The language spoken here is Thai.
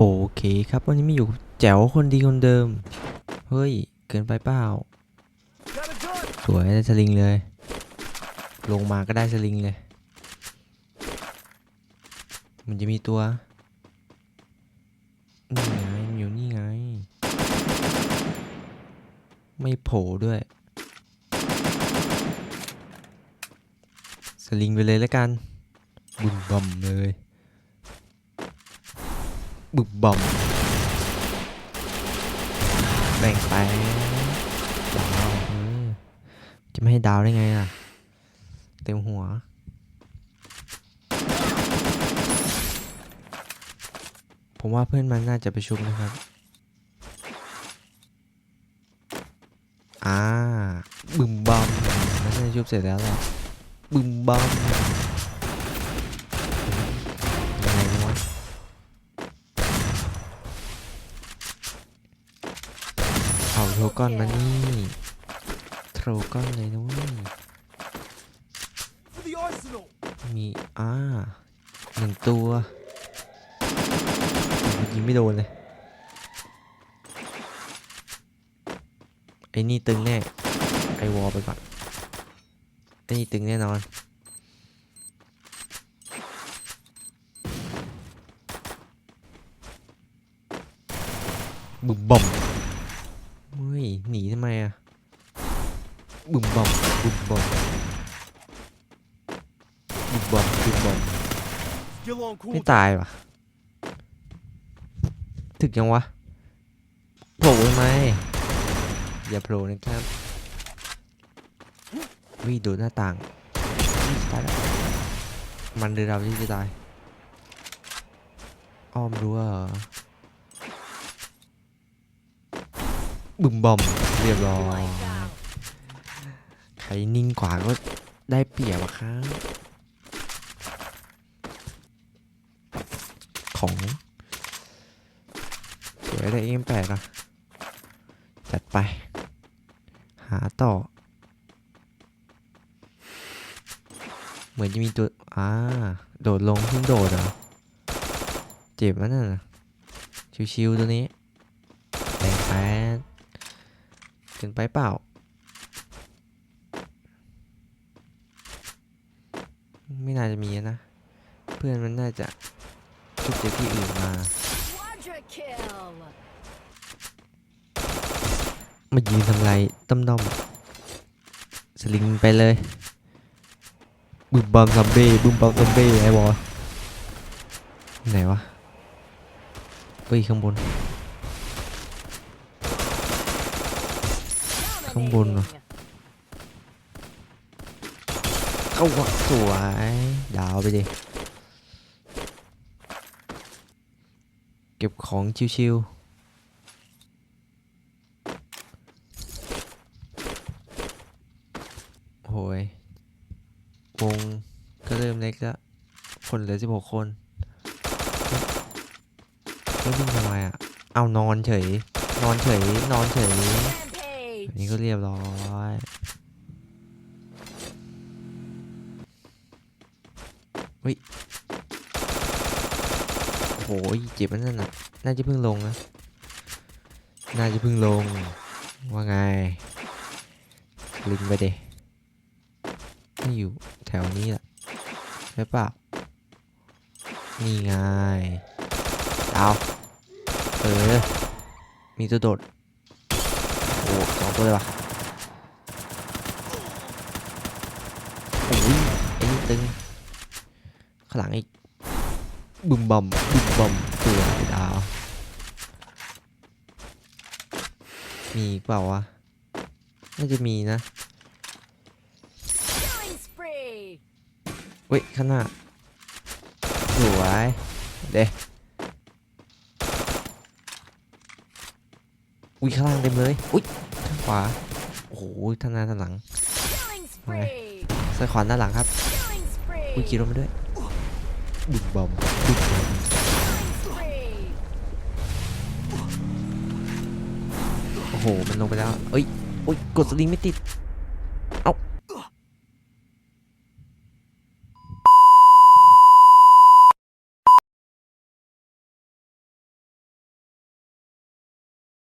โอเคครับ วันนี้มีอยู่แจ๋วคนดีคนเดิม เฮ้ย เกินไปเปล่า สวยได้สลิงเลย ลงมาก็ได้สลิงเลย มันจะมีตัว นี่ไงมันอยู่นี่ไง ไม่โผล่ด้วย สลิงไปเลยแล้วกัน บุมบอมเลย บุมบอมแบ่งไปดาวจะไม่ให้ดาวได้ไงล่ะ เต็มหัวผมว่าเพื่อนมันน่าจะไปชุบนะครับ อ่าบึมบอมม่ใช่ชุบเสร็จแล้วหรอบึมบอมยังไงวะเอา โทรก้อนมานี่โทรก้อนเลยนะเว้ยมีอ่าหนึ่งตัวยิงไม่โดนเลยไอ้นี่ตึงแน่ไอวอลไปก่อนไอ้นี่ตึงแน่นอนบึมบอม ทำไมอะบึมบอมบึมบอมบึมบอมบึมบอมไม่ตายวะถึกยังวะโผล่ทำไมอย่าโผล่นะครับวิดูหน้าต่างตายแล้วมันหรือเราที่จะตาย อ้อมรั้วเหรอบึมบอม เรียบร้อยใครนิ่งกว่าก็ได้เปรียบอะครับของสวยได้เอ็มแปดอะจัดไป หาต่อ เหมือนจะมีตัวอ่าโดดลงเพิ่งโดดเหรอเจ็บมันน่ะชิวๆตัวนี้แรงแปด ถึงไปเปล่า ไม่น่าจะมีนะ เพื่อนมันน่าจะชุดจากที่อื่นมา มายืนทำไรต้มด้อมสลิงไปเลยบึมบอมซัมเบ้บึมบอมซัมเบ้ไอ้บอลไหนวะเฮ้ยข้างบน ข้างบนเหรอเข้าวสวยดาวไปดิ เก็บของชิวๆโหยวงก็เริ่มเล็กแล้วคนเหลือสิบหกคนไม่วิ่งทำไมอะ เอานอนเฉย นอนเฉย นอนเฉย นี้ก็เรียบร้อยเฮ้ยโอ้ยเจ็บมันนั่นน่ะน่าจะเพิ่งลงนะน่าจะเพิ่งลง ว่าไง ลิงไปเดไม่อยู่แถวนี้แหละใช่ปล่านี่ไงดาเออ มีตัวโดด โอ้สองตัวเลยว่ะโอ้ยไอ้นี่ตึงข้างหลังอีกบึมบอมบึมบอมตัวดาว มีอีกเปล่าวะน่าจะมีนะ Killing spree. เว้ยข้างหน้าสวยเด้ อุ้ยข้างล่างเต็มเลย อุ้ยข้างขวา โอ้โหท่านหน้าท่านหลังไงซ้ายขวาด้านหลังครับอุ้ยขี่รถมาด้วยบุกบอมบุกบอมโอ้โห มันลงไปแล้วเอ้ยอุ้ยกดสลิงไม่ติด